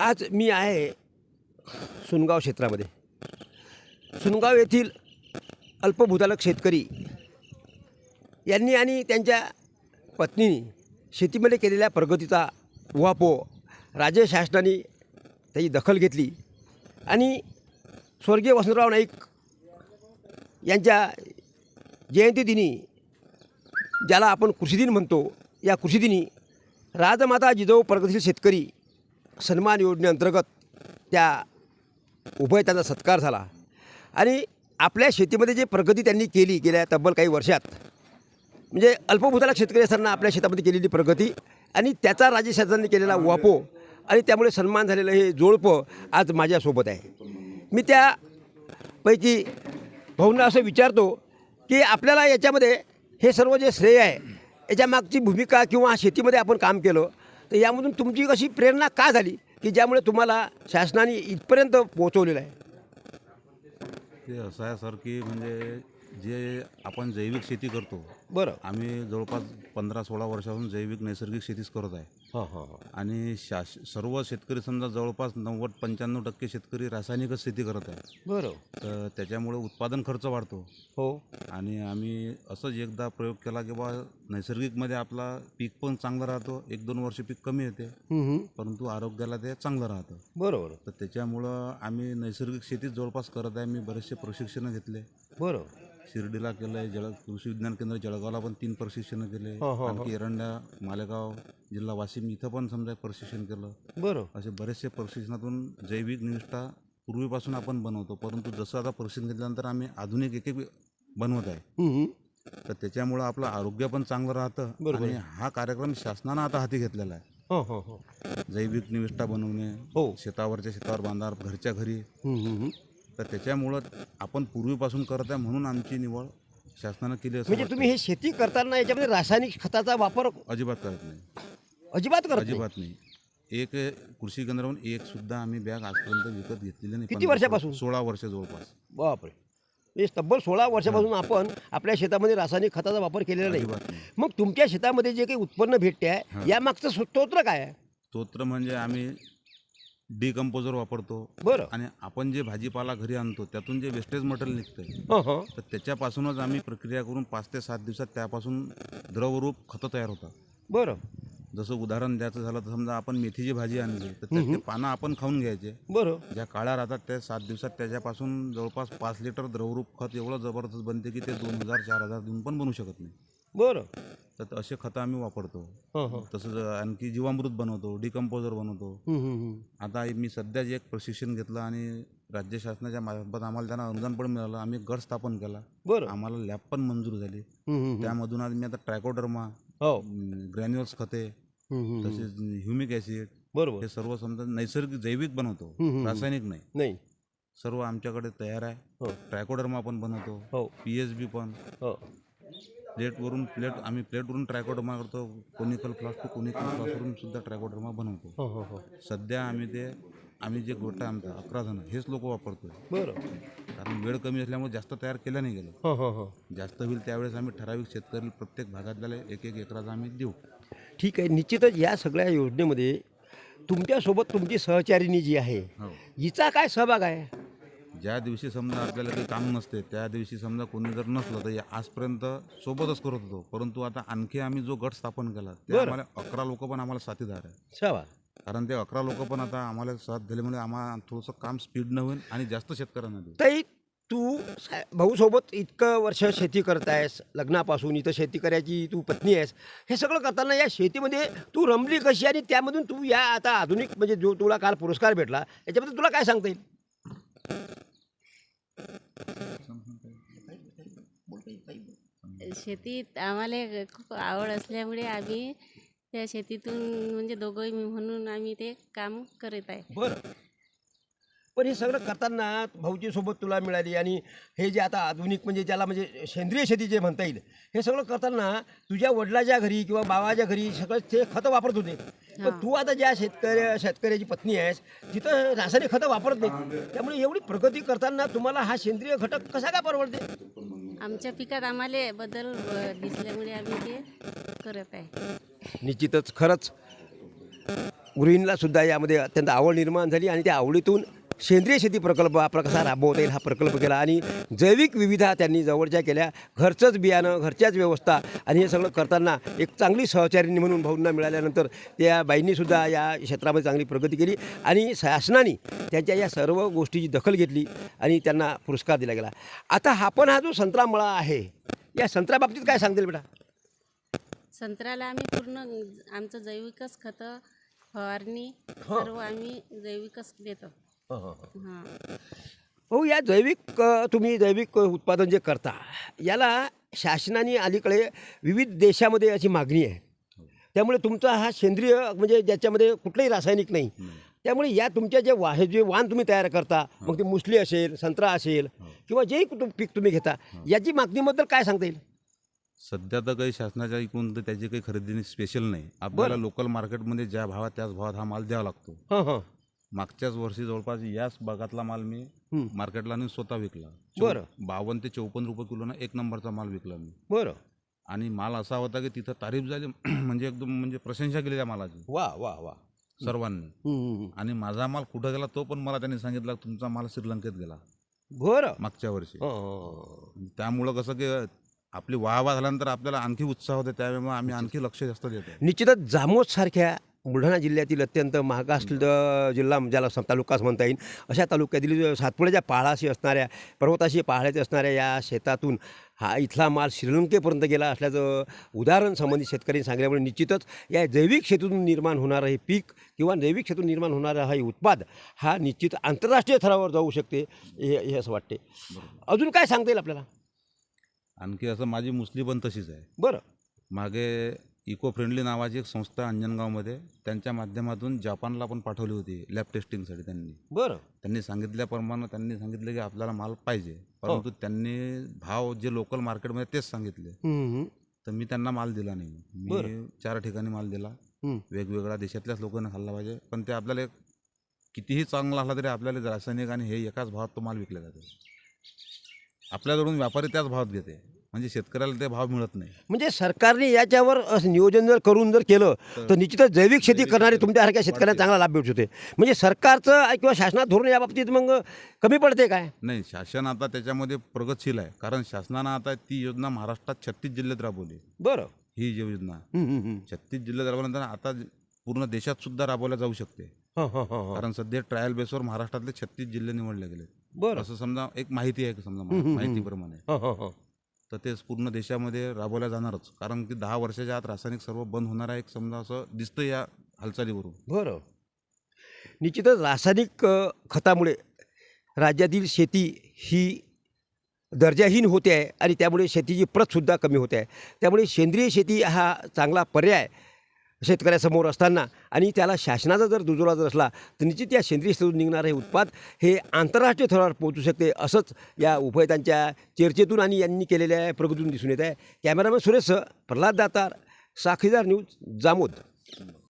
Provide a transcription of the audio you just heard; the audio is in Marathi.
आज मी आहे सुनगाव क्षेत्रामध्ये. सुनगाव येथील अल्पभूतालक शेतकरी यांनी आणि त्यांच्या पत्नीनी शेतीमध्ये केलेल्या प्रगतीचा उहापो राज्य शासनाने त्याची दखल घेतली आणि स्वर्गीय वसंतराव नाईक यांच्या जयंतीदिनी ज्याला आपण कृषीदिन म्हणतो या कृषीदिनी राजमाता जिजाऊ प्रगतीशील शेतकरी सन्मान योजनेअंतर्गत त्या उभय त्यांचा सत्कार झाला. आणि आपल्या शेतीमध्ये जे प्रगती त्यांनी केली गेल्या तब्बल काही वर्षात म्हणजे अल्पभूताला शेतकरी असताना आपल्या शेतामध्ये केलेली प्रगती आणि त्याचा राज्य शासनाने केलेला वापो आणि त्यामुळे सन्मान झालेलं हे जोडपं आज माझ्यासोबत आहे. मी त्यापैकी भाऊंना असं विचारतो की आपल्याला याच्यामध्ये हे सर्व जे श्रेय आहे याच्या मागची भूमिका किंवा शेतीमध्ये आपण काम केलं तर यामधून तुमची कशी प्रेरणा का झाली की ज्यामुळे तुम्हाला शासनाने इथपर्यंत पोहोचवलेलं आहे? ते असं आहे सर की म्हणजे जे आपण जैविक शेती करतो बरं. आम्ही जवळपास पंधरा सोळा वर्षापासून जैविक नैसर्गिक शेतीच करत आहे. हां हां हां. आणि शास सर्व शेतकरी समजा जवळपास नव्वद पंच्याण्णव टक्के शेतकरी रासायनिकच शेती करत आहे बरं. तर त्याच्यामुळे उत्पादन खर्च वाढतो. हो. आणि आम्ही असंच एकदा प्रयोग केला की बा नैसर्गिकमध्ये आपला पीक पण चांगलं राहतो एक दोन वर्ष पीक कमी येते. हम्म. परंतु आरोग्याला ते चांगलं राहतं. बरोबर. तर त्याच्यामुळं आम्ही नैसर्गिक शेतीच जवळपास करत आहे. मी बरेचसे प्रशिक्षणं घेतले. बरं शिर्डीला केलं आहे जळ कृषी विज्ञान केंद्र जळगावला पण तीन प्रशिक्षण केले. हो, हो, हो. आणखी एरंडा मालेगाव जिल्हा वाशिम इथं पण समजा प्रशिक्षण केलं. बरं. असे बरेचसे प्रशिक्षणातून जैविक निविष्ठा पूर्वीपासून आपण बनवतो परंतु जसं आता प्रशिक्षण घेतल्यानंतर आम्ही आधुनिक एक एक बनवत आहे. तर त्याच्यामुळं आपलं आरोग्य पण चांगलं राहतं बरोबर आणि हा कार्यक्रम शासनानं आता हाती घेतलेला आहे. हो हो हो. जैविक निविष्ठा बनवणे हो. शेतावरच्या शेतावर बांधा घरच्या घरी हम्म, हम्म, हम्म. तर त्याच्यामुळं आपण पूर्वीपासून करत आहे म्हणून आमची निवड शासनानं केली असं म्हणजे वाटतं. तुम्ही हे शेती करताना याच्यामध्ये रासायनिक खताचा वापर अजिबात करत नाही. अजिबात करत नाही? अजिबात नाही. एक कृषी केंद्रावरून एक सुद्धा आम्ही बॅग आजपर्यंत विकत घेतलेली नाही. किती वर्षापासून? सोळा वर्ष जवळपास. बापरे. म्हणजे तब्बल सोळा वर्षापासून आपण आपल्या शेतामध्ये रासायनिक खताचा वापर केलेला नाही. मग तुमच्या शेतामध्ये जे काही उत्पन्न भेटते आहे यामागचं स्तोत्र काय आहे? स्तोत्र म्हणजे आम्ही डिकम्पोजर वापरतो. बरं. आणि आपण जे भाजीपाला घरी आणतो त्यातून जे वेस्टेज मटेरियल निघतंय हं हं. तर त्याच्यापासूनच आम्ही प्रक्रिया करून पाच ते सात दिवसात त्यापासून द्रवरूप खतं तयार होतात. बरं. जसं उदाहरण द्यायचं झालं तर समजा आपण मेथीची भाजी आणली तर त्याचे पानं आपण खाऊन घ्यायचे. बरं. ज्या काळ्या राहतात त्या सात दिवसात त्याच्यापासून जवळपास पाच लिटर द्रवरूप खत एवढं जबरदस्त बनते की ते दोन हजार चार हजार देऊन पण बनू शकत नाही. बरं. तर असे खतं आम्ही वापरतो. हं हं. तसंच आणखी जीवामृत बनवतो डिकम्पोजर बनवतो. आता मी सध्याच एक प्रशिक्षण घेतलं आणि राज्य शासनाच्या मार्फत आम्हाला त्यांना अनुदान पण मिळालं. आम्ही गट स्थापन केला. बरं. आम्हाला लॅब पण मंजूर झाली. त्यामधून आज मी आता ट्रॅकोडर्मा हो. ग्रॅन्युअल्स खते. तसेच ह्युमिक ॲसिड बरोबर. हे सर्व समजा नैसर्गिक जैविक बनवतो. रासायनिक नाही. नाही. सर्व आमच्याकडे तयार आहे. ट्रॅकोडर्मा पण बनवतो. हो. पी एच बी पण. प्लेटवरून प्लेट आम्ही प्लेटवरून ट्रॅकोडर्मा करतो कोनिकल फ्लास टू कोनिकल फ्लासवरून सुद्धा ट्रॅकोडर्मा बनवतो. हो हो हो. सध्या आम्ही ते आम्ही जे गोटा आहे आमचा अकरा जण हेच लोक वापरतो बरं. कारण वेळ कमी असल्यामुळे जास्त तयार केलं नाही गेलं. हो हो हो. जास्त होईल त्यावेळेस आम्ही ठराविक शेतकरी प्रत्येक भागातल्या एक एक एकराचा आम्ही देऊ. ठीक आहे निश्चितच या सगळ्या योजनेमध्ये तुमच्यासोबत तुमची सहचारिणी जी आहे हो. हिचा काय सहभाग आहे? ज्या दिवशी समजा आपल्याला काही काम नसते त्या दिवशी समजा कोणी जर नसलं तर या आजपर्यंत सोबतच करत होतो. परंतु आता आणखी आम्ही जो गट स्थापन केला ते. आम्हाला अकरा लोक पण आम्हाला साथीदार आहे कारण ते अकरा लोक पण आता आम्हाला साथ दिल्यामुळे आम्हाला थोडंसं काम स्पीडनं होईल आणि जास्त शेतकऱ्यांना ताई तू भाऊसोबत इतकं वर्ष शेती करत आहेस लग्नापासून इथं शेती करायची तू पत्नी आहेस. हे सगळं करताना या शेतीमध्ये तू रमली कशी आणि त्यामधून तू या आता आधुनिक म्हणजे जो तुला काल पुरस्कार भेटला याच्याबद्दल तुला काय सांगता येईल? शेतीत आम्हाला खूप आवड असल्यामुळे आम्ही त्या शेतीतून म्हणजे दोघंही म्हणून आम्ही ते काम करत आहे. बरं. पण हे सगळं करताना भाऊजी सोबत तुला मिळाली आणि हे जे आता आधुनिक म्हणजे ज्याला म्हणजे सेंद्रिय शेती जे म्हणता येईल हे सगळं करताना तुझ्या वडिलाच्या घरी किंवा बाबाच्या घरी सगळं ते खतं वापरत होते. पण तू आता ज्या शेतकऱ्या शेतकऱ्याची पत्नी आहेस तिथं रासायनिक खतं वापरत नाही त्यामुळे एवढी प्रगती करताना तुम्हाला हा सेंद्रिय घटक कसा काय परवडते? आमच्या पिकात आम्हाला बदल दिसल्यामुळे आम्ही ते करत आहे. निश्चितच खरंच गृहिणीला सुद्धा यामध्ये अत्यंत आवड निर्माण झाली आणि त्या आवडीतून सेंद्रिय शेती प्रकल्प आपला कसा राबवता येईल हा प्रकल्प केला आणि जैविक विविधा त्यांनी जवळच्या केल्या. घरचंच बियाणं घरच्याच व्यवस्था आणि हे सगळं करताना एक चांगली सहचारिणी म्हणून भाऊंना मिळाल्यानंतर त्या बाईंनीसुद्धा या क्षेत्रामध्ये चांगली प्रगती केली आणि शासनाने त्यांच्या या सर्व गोष्टीची दखल घेतली आणि त्यांना पुरस्कार दिला गेला. आता हा पण हा जो संत्रा मळा आहे या संत्र्याबाबतीत काय सांगतील बेटा? संत्र्याला आम्ही पूर्ण आमचं जैविकच खतं फवारणी सर्व आम्ही जैविकच देतो. हां हो या जैविक तुम्ही जैविक उत्पादन जे करता याला शासनाने अलीकडे विविध देशामध्ये अशी मागणी आहे. त्यामुळे तुमचा हा सेंद्रिय म्हणजे ज्याच्यामध्ये कुठलंही रासायनिक नाही. त्यामुळे या तुमच्या जे वा हे जे वाण तुम्ही तयार करता मग ते मुसली असेल संत्रा असेल किंवा जेही पीक तुम्ही घेता याची मागणीबद्दल काय सांगता येईल? सध्या तर काही शासनाच्या इकडून तर त्याची काही खरेदी स्पेशल नाही. आपल्याला लोकल मार्केटमध्ये ज्या भावात त्याच भावात हा माल द्यावा लागतो. हां हां. मागच्याच वर्षी जवळपास याच भागातला माल मी हं. मार्केटला नेऊन स्वतः विकला. बरं. बावन्न ते चौपन्न रुपये किलोनं एक नंबरचा माल विकला मी. बरं. आणि माल असा होता की तिथं तारीफ झाली म्हणजे एकदम म्हणजे प्रशंसा केली त्या मालाची. वा वा वा. सर्वांनी. हं, हं, हं. आणि माझा माल कुठं गेला तो पण मला त्यांनी सांगितलं तुमचा माल श्रीलंकेत गेला. बरं. मागच्या वर्षी. हां. त्यामुळं कसं की आपली वाहवा झाल्यानंतर आपल्याला आणखी उत्साह होते त्यामुळे आम्ही आणखी लक्ष जास्त देतो. निश्चितच जामोदसारख्या बुलढाणा जिल्ह्यातील अत्यंत मागास जिल्हा ज्याला तालुकाच म्हणता येईल. अशा तालुक्यातील सातपुड्याच्या पहाडाशी असणाऱ्या पर्वताशी पहाडाची असणाऱ्या या शेतातून हा इथला माल श्रीलंकेपर्यंत गेला असल्याचं उदाहरण संबंधित शेतकऱ्यांनी सांगितल्यामुळे निश्चितच या जैविक शेतीतून निर्माण होणारं हे पीक किंवा जैविक शेतीतून निर्माण होणारा हा उत्पाद हा निश्चित आंतरराष्ट्रीय स्तरावर जाऊ शकते हे हे असं वाटते. अजून काय सांगता येईल आपल्याला? आणखी असं माझी मुसली पण तशीच आहे. बरं. मागे इको फ्रेंडली नावाची एक संस्था अंजनगावमध्ये त्यांच्या माध्यमातून जापानला पण पाठवली होती लॅब टेस्टिंगसाठी त्यांनी. बरं. त्यांनी सांगितल्याप्रमाणे त्यांनी सांगितलं की आपल्याला माल पाहिजे परंतु त्यांनी भाव जे लोकल मार्केटमध्ये तेच सांगितले. हं, हं. तर मी त्यांना माल दिला नाही. मी चार ठिकाणी माल दिला. हं. वेगवेगळ्या देशातल्याच लोकांना खाल्ला पाहिजे. पण ते आपल्याला कितीही चांगला असला तरी आपल्याला रासायनिक आणि हे एकाच भावात तो माल विकला जातो. आपल्याकडून व्यापारी त्याच भावात घेते. म्हणजे शेतकऱ्याला ते भाव मिळत नाही. म्हणजे सरकारने याच्यावर असं नियोजन जर करून जर केलं तर निश्चितच जैविक शेती करणारे तुमच्यासारख्या शेतकऱ्यांना चांगला लाभ भेटू शकते. म्हणजे सरकारचं किंवा शासनात धोरण या बाबतीत मग कमी पडते काय? नाही शासन आता त्याच्यामध्ये प्रगतशील आहे. कारण शासनानं आता ती योजना महाराष्ट्रात छत्तीस जिल्ह्यात राबवली. बरं. ही जी योजना. छत्तीस जिल्ह्यात राबवल्यानंतर आता पूर्ण देशात सुद्धा राबवल्या जाऊ शकते. कारण सध्या ट्रायल बेसवर महाराष्ट्रातले छत्तीस जिल्हे निवडले गेले बरं. असं समजा एक माहिती आहे समजा माहितीप्रमाणे. तर तेच पूर्ण देशामध्ये राबवल्या जाणारच. कारण की दहा वर्षाच्या आत रासायनिक सर्व बंद होणार आहे एक समजा असं दिसतं या हालचालीवरून. बरं. निश्चितच रासायनिक खतामुळे राज्यातील शेती ही दर्जाहीन होते आहे आणि त्यामुळे शेतीची प्रतसुद्धा कमी होते आहे. त्यामुळे सेंद्रिय शेती हा चांगला पर्याय शेतकऱ्यासमोर असताना आणि त्याला शासनाचा जर दुजोरा जर असला तर निश्चित या सेंद्रिय शेतीतून निघणारं हे उत्पाद हे आंतरराष्ट्रीय थरावर पोहोचू शकते असंच या उभयतांच्या चर्चेतून आणि यांनी केलेल्या प्रगतीतून दिसून येत आहे. कॅमेरामॅन सुरेश प्रल्हाद दातार साखीदार न्यूज जामोद.